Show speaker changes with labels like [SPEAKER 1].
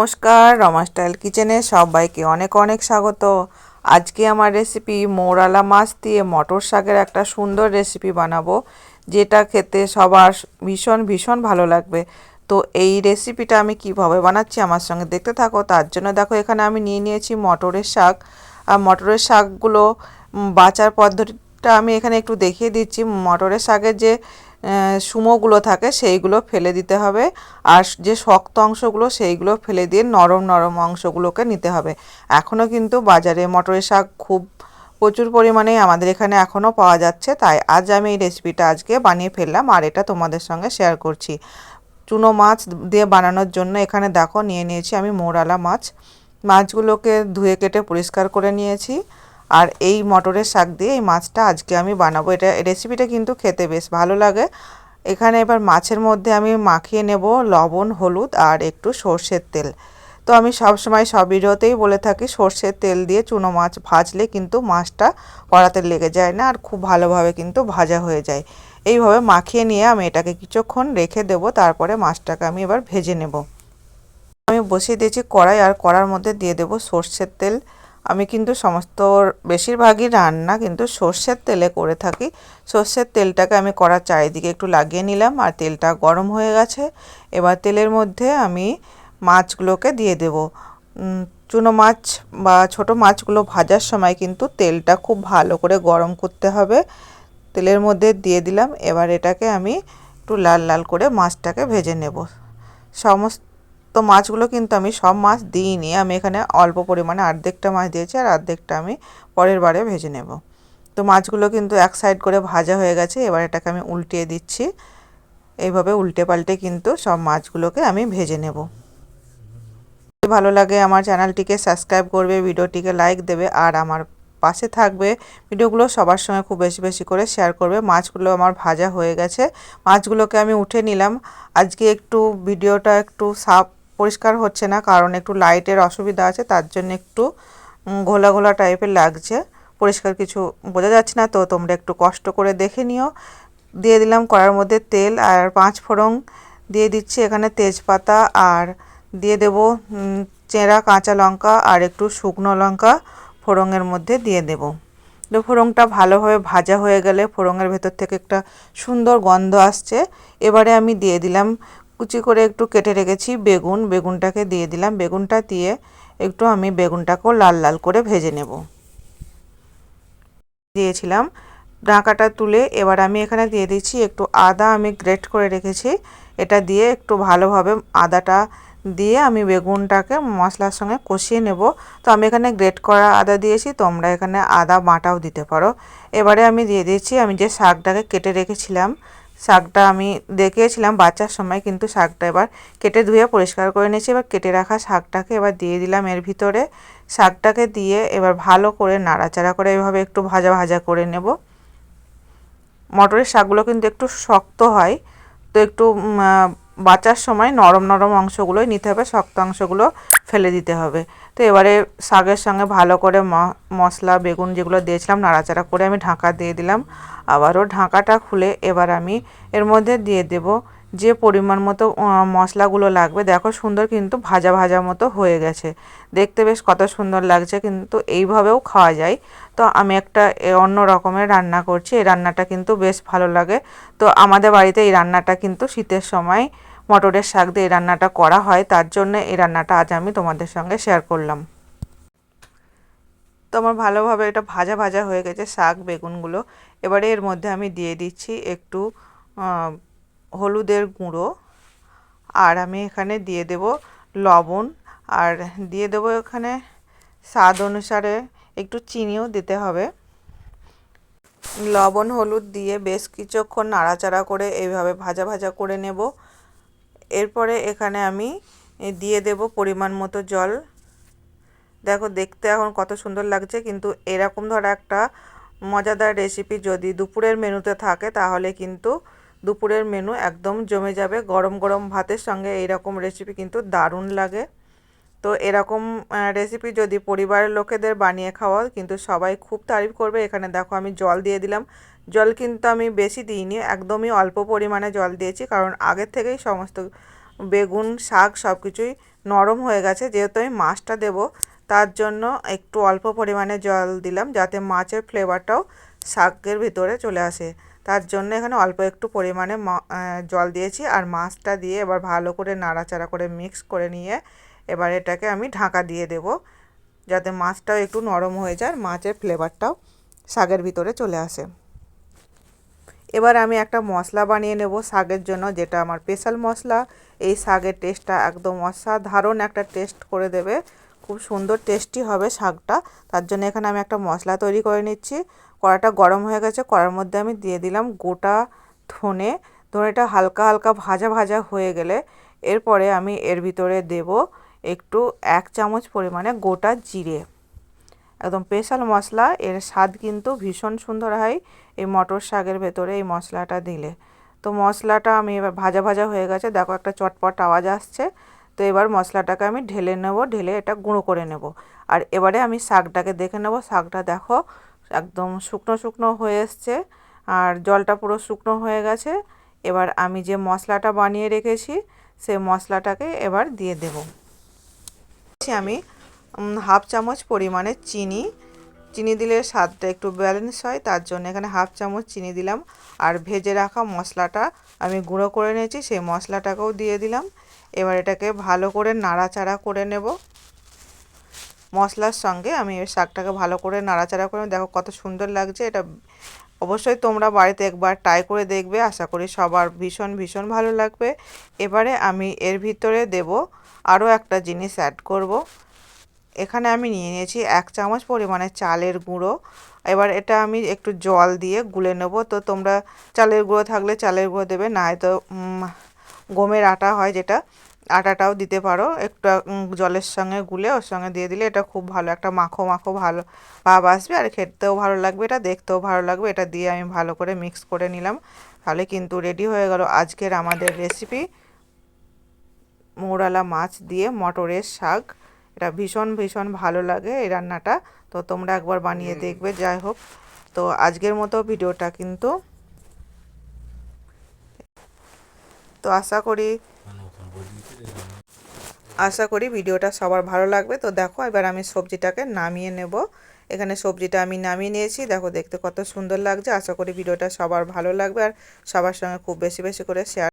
[SPEAKER 1] নমস্কার, রমা স্টাইল কিচেনে সবাইকে অনেক অনেক স্বাগত। আজকে আমার রেসিপি মৌরালা মাছ দিয়ে মটর শাকের একটা সুন্দর রেসিপি বানাবো, যেটা খেতে সবার ভীষণ ভীষণ ভালো লাগবে। তো এই রেসিপিটা আমি কীভাবে বানাচ্ছি আমার সঙ্গে দেখতে থাকো। তার জন্য দেখো, এখানে আমি নিয়ে নিয়েছি মটরের শাক। আর মটরের শাকগুলো বাঁচার পদ্ধতিটা আমি এখানে একটু দেখিয়ে দিচ্ছি। মটরের শাকের যে সুমোগুলো থাকে সেইগুলো ফেলে দিতে হবে। আর যে শক্ত অংশগুলো, সেইগুলো ফেলে দিয়ে নরম নরম অংশগুলোকে নিতে হবে। এখনও কিন্তু বাজারে মটরের শাক খুব প্রচুর পরিমাণেই আমাদের এখানে এখনও পাওয়া যাচ্ছে। তাই আজ আমি এই রেসিপিটা আজকে বানিয়ে ফেললাম আর এটা তোমাদের সঙ্গে শেয়ার করছি। চুনো মাছ দিয়ে বানানোর জন্য এখানে দেখো, নিয়ে নিয়েছি আমি মোরালা মাছ। মাছগুলোকে ধুয়ে কেটে পরিষ্কার করে নিয়েছি। আর এই মটরের শাক দিয়ে এই মাছটা আজকে আমি বানাবো। এটা রেসিপিটা কিন্তু খেতে বেশ ভালো লাগে। এখানে এবার মাছের মধ্যে আমি মাখিয়ে নেব লবণ, হলুদ আর একটু সর্ষের তেল। তো আমি সব সময় সব ভিডিওতেই বলে থাকি, সর্ষের তেল দিয়ে চুনো মাছ ভাজলে কিন্তু মাছটা কড়াতে লেগে যায় না আর খুব ভালোভাবে কিন্তু ভাজা হয়ে যায়। এইভাবে মাখিয়ে নিয়ে আমি এটাকে কিছুক্ষণ রেখে দেবো, তারপরে মাছটাকে আমি এবার ভেজে নেব। আমি বসিয়ে দিয়েছি কড়াই আর কড়ার মধ্যে দিয়ে দেবো সর্ষের তেল। আমি কিন্তু সমস্ত বেশিরভাগই রান্না কিন্তু সর্ষের তেলে করে থাকি। সর্ষের তেলটাকে আমি কড়ার চারিদিকে একটু লাগিয়ে নিলাম আর তেলটা গরম হয়ে গেছে। এবার তেলের মধ্যে আমি মাছগুলোকে দিয়ে দেব। চুনো মাছ বা ছোট মাছগুলো ভাজার সময় কিন্তু তেলটা খুব ভালো করে গরম করতে হবে। তেলের মধ্যে দিয়ে দিলাম। এবার এটাকে আমি একটু লাল লাল করে মাছটাকে ভেজে নেব। সমস্ত মাছগুলো কিন্তু আমি সব মাছ দিইনি। আমি এখানে অল্প পরিমাণে অর্ধেকটা মাছ দিয়েছি আর অর্ধেকটা আমি পরের বারে ভেজে নেব। তো মাছগুলো কিন্তু এক সাইড করে ভাজা হয়ে গেছে, এবার এটাকে আমি উল্টিয়ে দিচ্ছি। এইভাবে উল্টে পাল্টে কিন্তু সব মাছগুলোকে আমি ভেজে নেব। ভালো লাগে আমার চ্যানেলটিকে সাবস্ক্রাইব করবে, ভিডিওটিকে লাইক দেবে আর আমার পাশে থাকবে। ভিডিওগুলো সবার সঙ্গে খুব বেশি বেশি করে শেয়ার করবে। মাছগুলো আমার ভাজা হয়ে গেছে। মাছগুলোকে আমি উঠে নিলাম। আজকে একটু ভিডিওটা একটু সাফ পরিষ্কার হচ্ছে না, কারণ একটু লাইটের অসুবিধা আছে, তার জন্য একটু ঘোলা ঘোলা টাইপের লাগছে। পরিষ্কার কিছু বোঝা যাচ্ছে না, তো তোমরা একটু কষ্ট করে দেখে নিও। দিয়ে দিলাম কড়ার মধ্যে তেল আর পাঁচ ফোড়ন দিয়ে দিচ্ছি এখানে তেজপাতা আর দিয়ে দেব চেরা, কাঁচা লঙ্কা আর একটু শুকনো লঙ্কা ফোড়নের মধ্যে দিয়ে দেব। তো ফোড়নটা ভালোভাবে ভাজা হয়ে গেলে ফোড়নের ভেতর থেকে একটা সুন্দর গন্ধ আসছে। এবারে আমি দিয়ে দিলাম কুচি করে একটু কেটে রেখেছি বেগুন, বেগুনটাকে দিয়ে দিলাম। বেগুনটা দিয়ে একটু আমি বেগুনটাকেও লাল লাল করে ভেজে নেব। দিয়েছিলাম ঢাকাটা তুলে। এবার আমি এখানে দিয়ে দিচ্ছি একটু আদা আমি গ্রেট করে রেখেছি। এটা দিয়ে একটু ভালোভাবে আদাটা দিয়ে আমি বেগুনটাকে মশলার সঙ্গে কষিয়ে নেব। তো আমি এখানে গ্রেট করা আদা দিয়েছি, তোমরা এখানে আদা বাটাও দিতে পারো। এবারে আমি দিয়ে দিয়েছি আমি যে শাকটাকে কেটে রেখেছিলাম শাকটা আমি দেখিয়েছিলাম বাচ্চার সময়, কিন্তু শাকটা এবার কেটে ধুয়ে পরিষ্কার করে নিয়েছি। এবার কেটে রাখা শাকটাকে এবার দিয়ে দিলাম এর ভিতরে। শাকটাকে দিয়ে এবার ভালো করে নাড়াচাড়া করে এভাবে একটু ভাজা ভাজা করে নেব। মটরের শাকগুলো কিন্তু একটু শক্ত হয়, তো একটু বাচার সময় নরম নরম অংশগুলোই নিতে হবে, শক্ত অংশগুলো ফেলে দিতে হবে। তো এবারে শাকের সঙ্গে ভালো করে মশলা, বেগুন যেগুলো দিয়েছিলাম, নাড়াচাড়া করে আমি ঢাকা দিয়ে দিলাম। আবারও ঢাকাটা খুলে এবার আমি এর মধ্যে দিয়ে দেব যে পরিমাণ মতো মশলাগুলো লাগবে। দেখো সুন্দর কিন্তু ভাজা ভাজা মতো হয়ে গেছে। দেখতে বেশ কত সুন্দর লাগছে কিন্তু এইভাবেও খাওয়া যায়। তো আমি একটা অন্য রকমের রান্না করছি। এই রান্নাটা কিন্তু বেশ ভালো লাগে। তো আমাদের বাড়িতে এই রান্নাটা কিন্তু শীতের সময় মটরের শাক দিয়ে এই রান্নাটা করা হয়, তার জন্য এই রান্নাটা আজ আমি তোমাদের সঙ্গে শেয়ার করলাম। তো আমার ভালোভাবে এটা ভাজা ভাজা হয়ে গেছে শাক, বেগুনগুলো। এবারে এর মধ্যে আমি দিয়ে দিচ্ছি একটু হলুদের গুঁড়ো। আর আমি এখানে দিয়ে দেব লবণ। আর দিয়ে দেব এখানে স্বাদ অনুসারে একটু চিনিও দিতে হবে। লবণ, হলুদ দিয়ে বেশ কিছুক্ষণ নাড়াচাড়া করে এইভাবে ভাজা ভাজা করে নেব। এরপরে এখানে আমি দিয়ে দেব পরিমাণ মতো জল। দেখো দেখতে এখন কত সুন্দর লাগছে, কিন্তু এরকম ধর একটা মজাদার রেসিপি যদি দুপুরের মেনুতে থাকে, তাহলে কিন্তু দুপুরের মেনু একদম জমে যাবে। গরম গরম ভাতের সঙ্গে এইরকম রেসিপি কিন্তু দারুণ লাগে। তো এরকম রেসিপি যদি পরিবারের লোকেদের বানিয়ে খাওয়াও, কিন্তু সবাই খুব তারিফ করবে। এখানে দেখো আমি জল দিয়ে দিলাম। জল কিন্তু আমি বেশি দিইনি, একদমই অল্প পরিমাণে জল দিয়েছি, কারণ আগের থেকেই সমস্ত বেগুন, শাক সব কিছুই নরম হয়ে গেছে, যেহেতু আমি মাছটা দেব, তার জন্য একটু অল্প পরিমাণে জল দিলাম, যাতে মাছের ফ্লেভারটাও শাকের ভিতরে চলে আসে। তার জন্য এখানে অল্প একটু পরিমাণে জল দিয়েছি, আর মাছটা দিয়ে এবার ভালো করে নাড়াচাড়া করে মিক্স করে নিয়ে এবার এটাকে আমি ঢাকা দিয়ে দেব, যাতে মাছটাও একটু নরম হয়ে যায় মাছের ফ্লেভারটাও শাকের ভিতরে চলে আসে। এবার আমি একটা মশলা বানিয়ে নেব শাকের জন্য, যেটা আমার স্পেশাল মশলা। এই শাকের টেস্টটা একদম অসাধারণ একটা টেস্ট করে দেবে। খুব সুন্দর টেস্টি হবে শাকটা। তার জন্য এখানে আমি একটা মশলা তৈরি করে নিচ্ছি। কড়াটা গরম হয়ে গেছে, কড়ার মধ্যে আমি দিয়ে দিলাম গোটা ধনে। ধনেটা হালকা হালকা ভাজা ভাজা হয়ে গেলে এরপরে আমি এর ভিতরে দেব একটু এক চামচ পরিমাণে গোটা জিরে। একদম স্পেশাল মশলা, এর স্বাদ কিন্তু ভীষণ সুন্দর হয় এই মটর শাকের ভেতরে এই মশলাটা দিলে। তো মশলাটা আমি এবার ভাজা ভাজা হয়ে গেছে, দেখো একটা চটপট আওয়াজ আসছে। তো এবার মশলাটাকে আমি ঢেলে নেব, ঢেলে এটা গুঁড়ো করে নেব। আর এবারে আমি শাকটাকে দেখে নেব, শাকটা দেখো একদম শুকনো শুকনো হয়ে এসছে, আর জলটা পুরো শুকনো হয়ে গেছে। এবার আমি যে মশলাটা বানিয়ে রেখেছি, সেই মশলাটাকে এবার দিয়ে দেব। আমি হাফ চামচ পরিমাণে চিনি। চিনি দিলে স্বাদটা একটু ব্যালেন্স হয়, তার জন্য এখানে হাফ চামচ চিনি দিলাম। আর ভেজে রাখা মশলাটা আমি গুঁড়ো করে নিয়েছি, সেই মশলাটাকেও দিয়ে দিলাম। এবার এটাকে ভালো করে নাড়াচাড়া করে নেব। মশলার সঙ্গে আমি শাকটাকে ভালো করে নাড়াচাড়া করে দেখো কত সুন্দর লাগছে এটা। অবশ্যই তোমরা বাড়িতে একবার ট্রাই করে দেখবে, আশা করি সবার ভীষণ ভীষণ ভালো লাগবে। এবারে আমি এর ভিতরে দেব আরও একটা জিনিস অ্যাড করব। এখানে আমি নিয়ে নিয়েছি এক চামচ পরিমাণে চালের গুঁড়ো। এবার এটা আমি একটু জল দিয়ে গুলে নেব। তো তোমরা চালের গুঁড়ো থাকলে চালের গুঁড়ো দেবে না হয়তো গমের আটা হয় যেটা, আটাটাও দিতে পারো। একটু জলের সঙ্গে গুলে ওর সঙ্গে দিয়ে দিলে এটা খুব ভালো, একটা মাখো মাখো ভালো ভাব আসবে। আর খেতেও ভালো লাগবে এটা, দেখতেও ভালো লাগবে। এটা দিয়ে আমি ভালো করে মিক্স করে নিলাম, তাহলে কিন্তু রেডি হয়ে গেল আজকের আমাদের রেসিপি মৌরালা মাছ দিয়ে মটরের শাক। এটা ভীষণ ভীষণ ভালো লাগে এই রান্নাটা। তো তোমরা একবার বানিয়ে দেখবে যাই হোক। তো আজকের মতো ভিডিওটা কিন্তু তো আশা করি আশা করি ভিডিওটা সবার ভালো লাগবে। তো দেখো এবার আমি সবজিটাকে নামিয়ে নেব। এখানে সবজিটা আমি নামিয়ে নিয়েছি। দেখো দেখতে কত সুন্দর লাগছে। আশা করি ভিডিওটা সবার ভালো লাগবে আর সবার সঙ্গে খুব বেশি বেশি করে শেয়ার